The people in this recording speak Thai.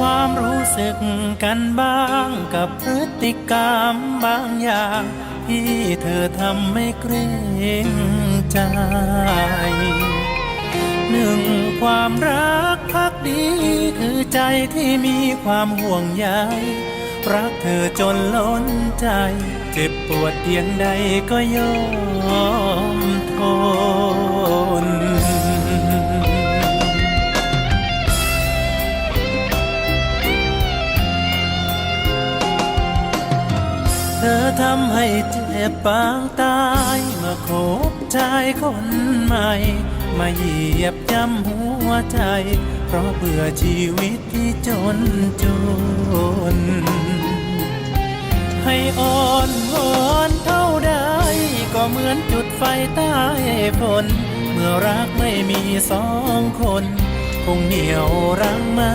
ความรู้สึกกันบ้างกับพฤติกรรมบางอย่างที่เธอทำไม่เกรงใจหนึ่งความรักพักดีคือใจที่มีความห่วงใยรักเธอจนล้นใจ เจ็บปวดเพียงใดก็ยอมทน เธอทำให้เจ็บปางตายเมื่อคบชายคนใหม่ มาเหยียบย่ำหัวใจ เพราะเบื่อชีวิตที่จนจน ให้อ่อนวอนเท่าใดก็เหมือนจุดไฟใต้ฝนเมื่อรักไม่มีสองคน คงเหนียวรังมื